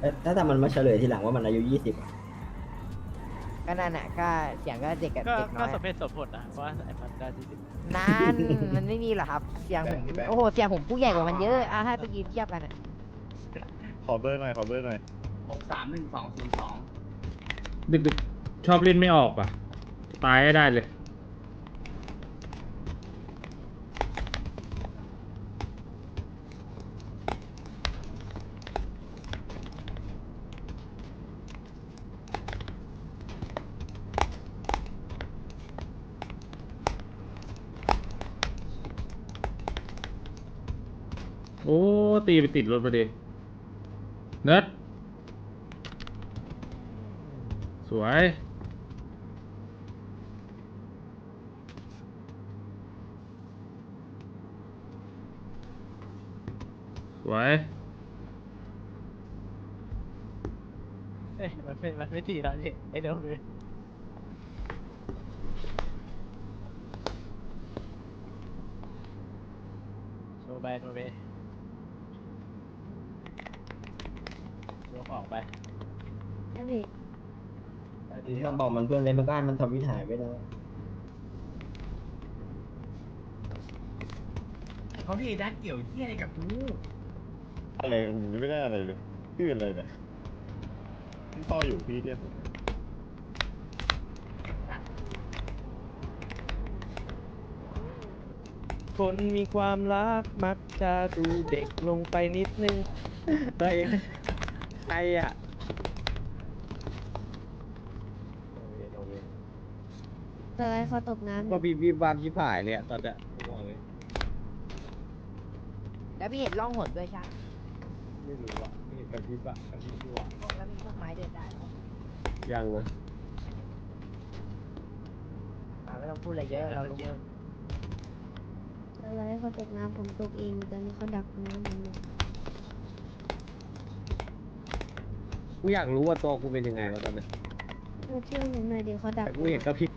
เอ๊ะถ้าแต่มันมาเฉลยทีหลังว่ามันอายุยี่สิบก็นั่นน่ะก็เสียงก็เด็กกับก็เด็กน้ก็อยสมเหตุสมผลนะเพราะว่าไอ้มันได้ที่สิบนั่นมันไม่มีหรอกครับเสียงผมโอ้โหเสียงผมผู้ใหญ่กว่ามันเยอะอะถ้าไปยืนเทียบกันอะขอเบอร์หน่อยขอเบอร์หน่อยหกสามหนึ่งสองศูนย์สองดึกๆ ชอบเล่นไม่ออกอะ ตายให้ได้เลย โอ้็ตีไปติดรถพอดีเนิร์ดสวย สวย เอ้ยมันไม่มันไม่ทีแล้วนี่ไอ้เดี๋ยวเลยโชว์ไปโชว์ไป โชว์ของไปทีที่เราบอกมันเพื่อนเล่นมันก็ให้มันทำวิถหายไปนะเขาที่ดักเกี่ยวเที่ยอะไรกับกูอะไรผมยังไม่ได้อะไรเลยพี่เป็นอะไรเนี่ยพี่พ่ออยู่พี่เรียกผมคนมีความรักมักจะดูเด็กลงไปนิดนึงใคร ใครอะสไลด์เขาตกน้ำก็บีบีบานชิบหายเลยอะตอนเนี้ยผมบอกเลยแล้วพี่เห็นร่องหนด้วยใช่ไหมไม่รู้อะไม่เห็นกระพริบอะกระพริบอยู่อะแล้วมีต้นไม้เดินได้เหรอยังนะอะไม่ต้องพูดอะไรเยอะเรารู้สไลด์เขาตกน้ำผมตกเองตอนนี้เขาดักน้ำผมอยู่ กูอยากรู้ว่าตัวกูเป็นยังไงวะตอนเนี้ยมาช่วยผมหน่อยดิเขาดักแต่กูเห็นกระพริบ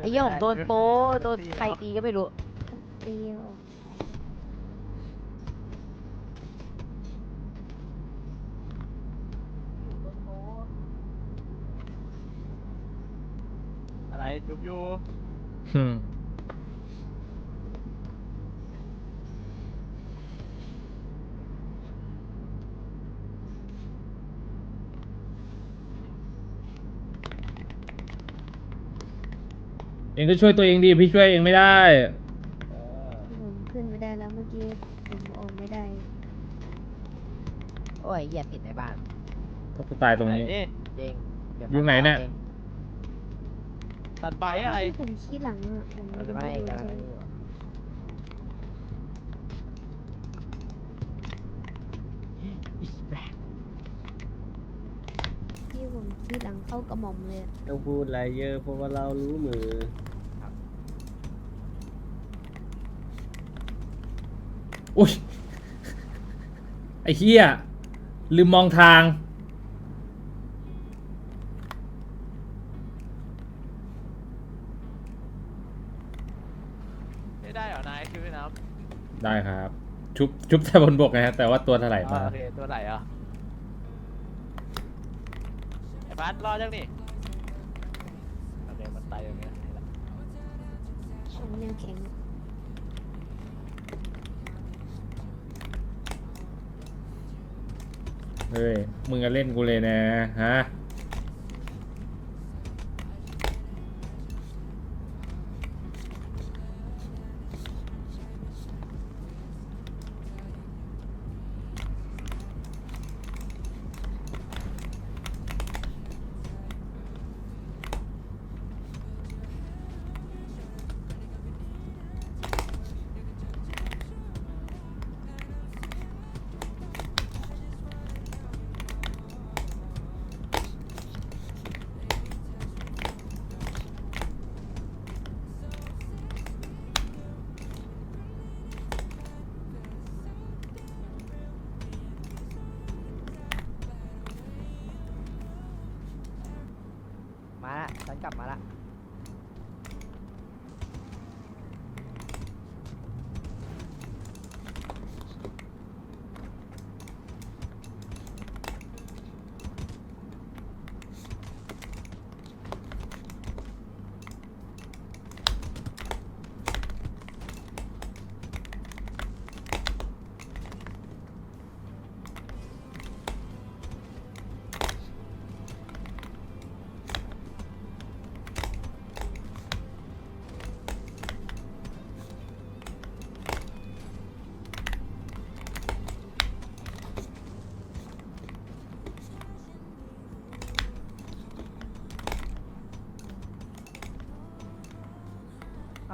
ไอ้เหี้ยผมโดนโป้โดนใครตีก็ไม่รู้ ตีออกอะไรจุบอยู่ อืม เองก็ช่วยตัวเองดีพี่ช่วยเองไม่ได้ ผมขึ้นไม่ได้แล้วเมื่อกี้ผมออกไม่ได้ โอ้ยเหยียบผิดในบ้านก็จะตายตรงนี้ ไหจริงเดี๋วอยู่ไหนเนี่ยองตัดใบอะไรผมขี้หลังอะผมเราไม่จะได้ไม่ดูกัน เลย พี่ผมขี้หลังเข้ากระหม่อมเลยอะต้องพูดอะไรเยอะเพราะว่าเรารู้มือ อุ้ย ไอ้เหี้ย ลืมมองทาง ไม่ได้เหรอนายคือน้ำได้ครับ ชุบชุบแต่บนบกไงฮะแต่ว่าตัวเท่าไหร่มาอ่โอเคตัวไหนอะ ไอ้พัดรอดยังนี่โอเคมันตายอย่างเงี้ยนี่แหละผมยังแข็งเฮ้ย มึงก็เล่นกูเลยนะ ฮะ มาละฉันกลับมาละ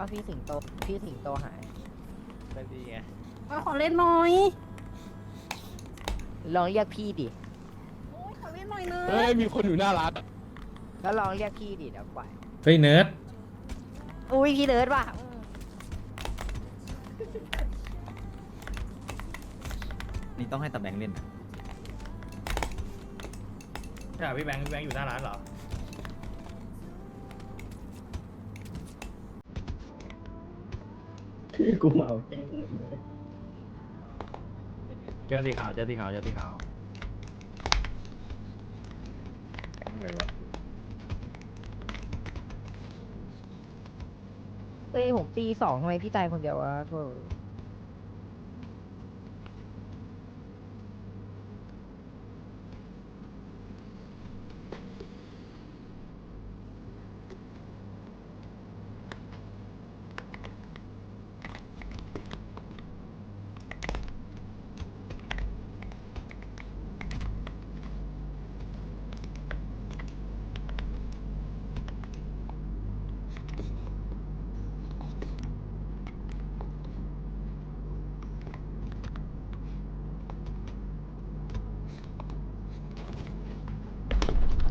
าพี่สิงโต พี่สิงโตหายเป็นดีไงขอเล่นหน่อยลองเรียกพี่ดิขอเล่นหน่อยนะเฮ้ยมีคนอยู่หน้าร้านแล้วลองเรียกพี่ดิเดี๋ยวปล่อยเฮ้ยเนิร์ดอุ้ยพี่เลิศว่ะอืมนี่ต้องให้ตำแหน่งเล่นใช่พี่แบงค์พี่แบงค์อยู่หน้าร้านเหรอ กูเมาแกล้งเจอสีขาวเจอสีขาวเจอสีขาวเลยวะเอ้ยผมตีสองทำไมพี่ตายคนเดียววะโธ่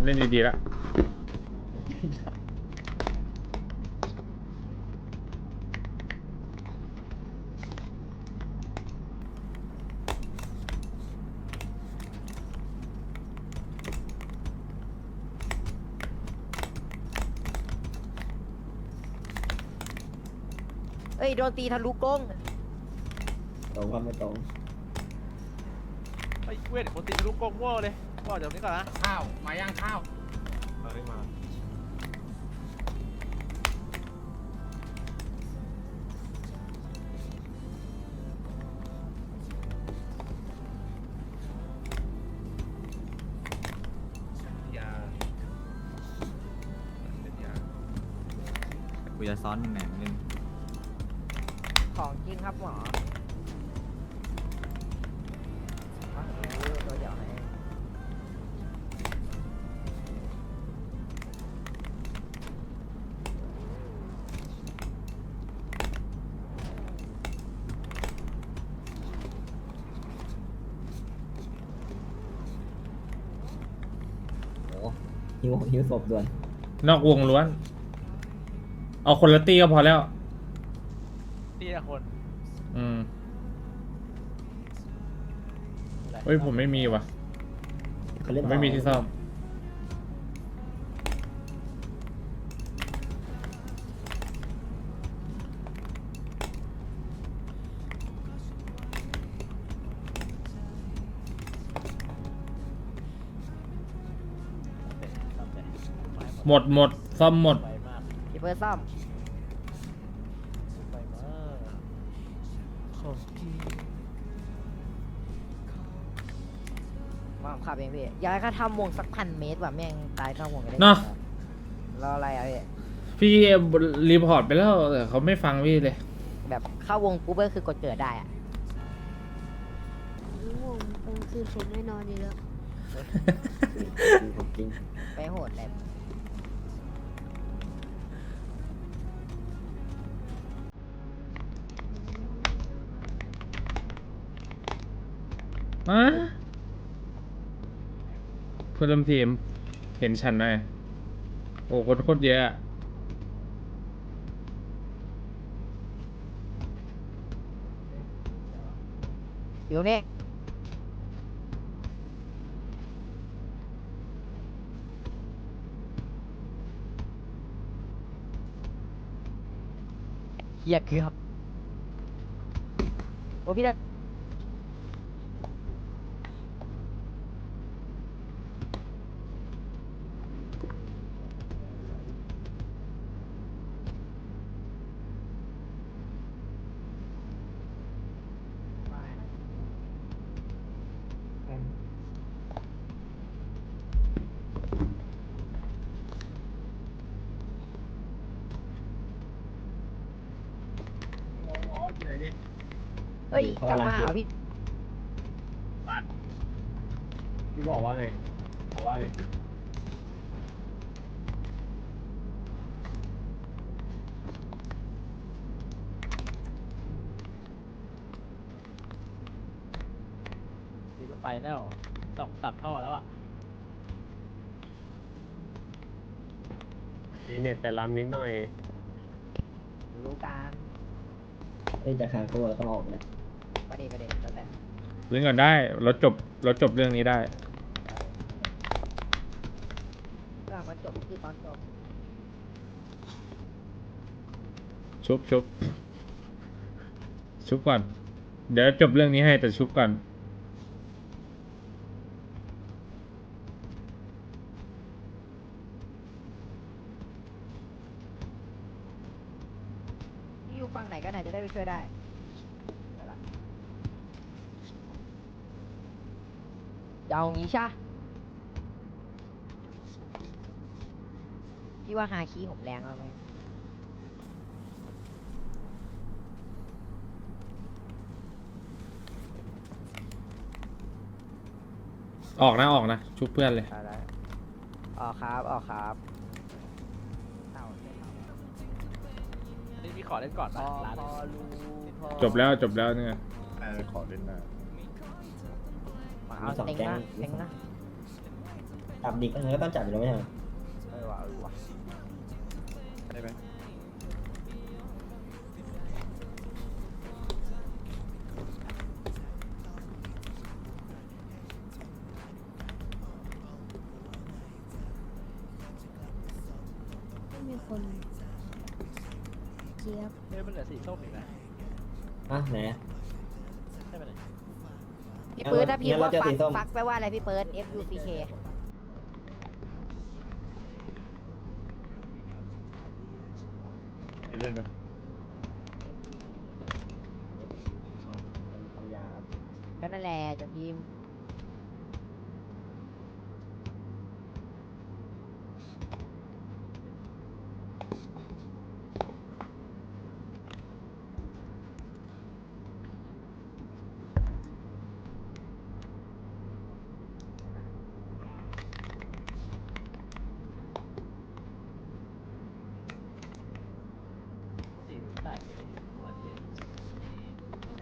เล่นดีๆละเอ้ยโดนตีทะลุกล้อง ตรงความไม่ตรงไอ้เวทคนตีทะลุกงโง่เลยก็เดี๋ยวนี้ก่อนนะข้าวมาย่างข้าวเฮ้ยมากูจะซ้อนยังไงเล่น หิวหิวศพด่วนนอกวงล้วน เอาคนละตี้ก็พอแล้วนี่ละคนอืมเฮ้ยผมไม่มีว่ะ เขาเล่นผมไม่มีที่ซ่อม หมดหมดซ่อมหมดพี่เปิดซ่อมมาผมขับเองพี่อยากให้เขาทำวงสักพันเมตรว่ะแม่งตายเข้าวงกันได้เนอะ รออะไรอะพี่พี่รีพอร์ตไปแล้วแต่เขาไม่ฟังพี่เลย แบบเข้าวงปุ๊บก็คือกดเกิดได้อะง่วงกลางคืนผมไม่นอนอยู่แล้ว จริงไปโหดเลย อะเพื่อนร่วมทีม เห็นฉันไหมโอ้คนโคตรเยอะอะอยู่ตรงนี้เฮียเกือบโอ้พี่ดัน เอ้ยกลับมาหาพี่พี่บอกว่าไงบอกว่าไงดีก็ไปแล้วสองตับท่อแล้วอะนี่เน็ตแต่ลำนิดหน่อยรู้การไอ้จะขาตัวก็ออกเลย ระเด็นประเด็นแล้วแต่เรื่องก่อนได้รถจบรถจบเรื่องนี้ได้เรื่องมันจบคือตอนจบชุบชุบชุบก่อน เดี๋ยวจบเรื่องนี้ให้แต่ชุบก่อนที่อยู่ฝั่งไหนก็ไหนจะได้ไปช่วยได้เอาล่ะ จะเอางี้ใช่ปะพี่ว่าฮาคีผมแรงเอาไหมออกนะออกนะชุบเพื่อนเลย ได้ได้ออกครับออกครับเต่าเต่านี่พี่ขอเล่นก่อนพนะอร้านพอรู้พอจบแล้วจบแล้วเนี่ยเออขอเล่นหน้า มาเอาเต็งนะเต็งนะจับดิกอันนั้นก็ต้องจับอยู่แล้วไม่ใช่เหรอเออว่ะเออว่ะได้ไหมไม่มีคนเจี๊ยบ เฮ้ยมันเหลือสีส้มอีกนะอะไหนใช่ไหมเนี่ย พี่ปื๊ดถ้าพี่งั้นเราว่าจะฟัสีกส้ม ฟักแปลว่าอะไรพี่เปิด F U C K เล่นไหม ทำยาครับ ก็นั่นแหละจะพิมพ์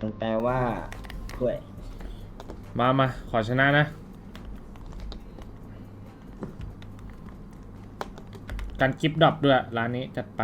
มันแปลว่าถ้วย มามาขอชนะนะ การกิฟต์ดรอปด้วยร้านนี้จัดไป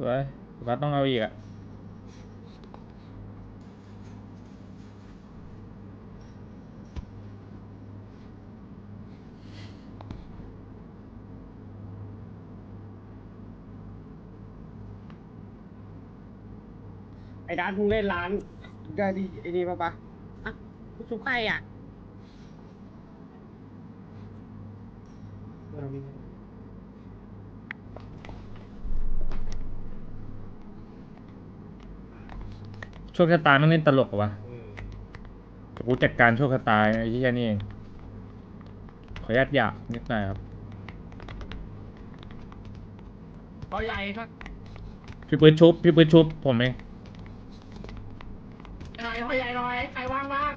สวยวัดต้องเอาอีกอะไอ้ร้านเพิ่งเล่นร้านได้ดีไอ้นี่ปะปะอะกูชุบใครอะ โชคชะตาต้องเล่นตลกเหรอวะเดี๋ยวกูจัดการโชคชะตาไอ้ที่นี่เอง ขออนุญาตหยาบนิดหน่อยครับก็ใหญ่ก็พี่ปืนชุบ พี่ปืนชุบ ผมเอง หน่อยพ่อใหญ่หน่อยใครว่างบ้าง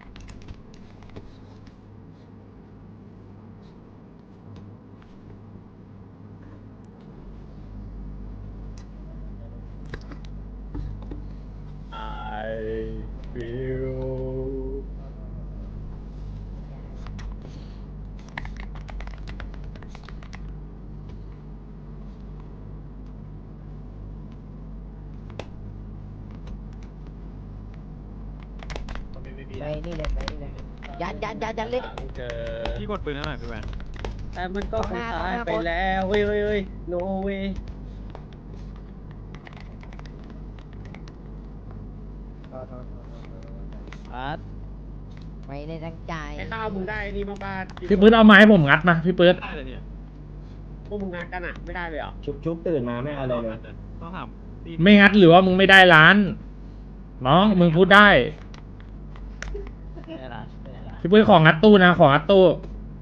ไหนี่และนี่และยันยันยันยันเลย เจอพี่กดปืนให้หน่พี่แมนแต่มันก็คงตายไปแล้วเว้ยเว้ยเว้ยโนเวพัดไม่ได้ตั้งใจไอ้ข้าวมึงได้นี่มาบานพี่ปื๊ดเอาไม้ผมงัดนะพี่ปื๊ดได้เลยเนี่ยพวกมึงงัดกันอะไม่ได้เลยหรอชุบชุบตื่นมาไม่เอาะไรเลยต้องทำไม่งัดหรือว่ามึงไม่ได้ร้าน น้องมึงพูดได้ พี่ปื๊ดของงัดตู้นะ ของงัดตู้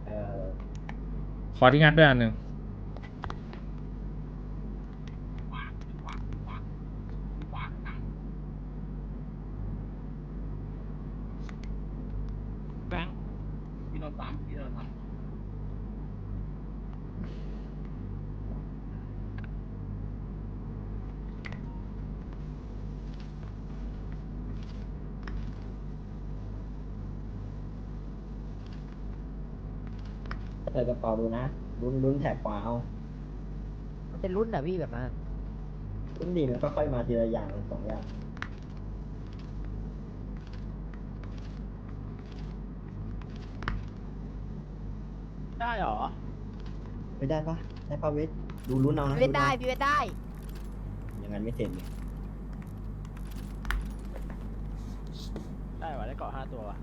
เออขอที่งัดด้วยอันหนึ่ง แบงค์พี่โดนสามพี่โดนสาม ใส่กระเป๋าดูนะ ลุ้นลุ้นแถบขวาเอามันจะรุ่นเหรอพี่แบบนั้น ลุ้นดีมันก็ค่อยมาทีละอย่างสองอย่าง ได้เหรอ ไม่ได้ปะได้ปะเวทดูลุ้นเอานะพี่เวทได้ลุ้นพี่เวทได้เอาอย่างนั้นไม่เสร็จเลยได้วะได้เกาะห้าตัววะ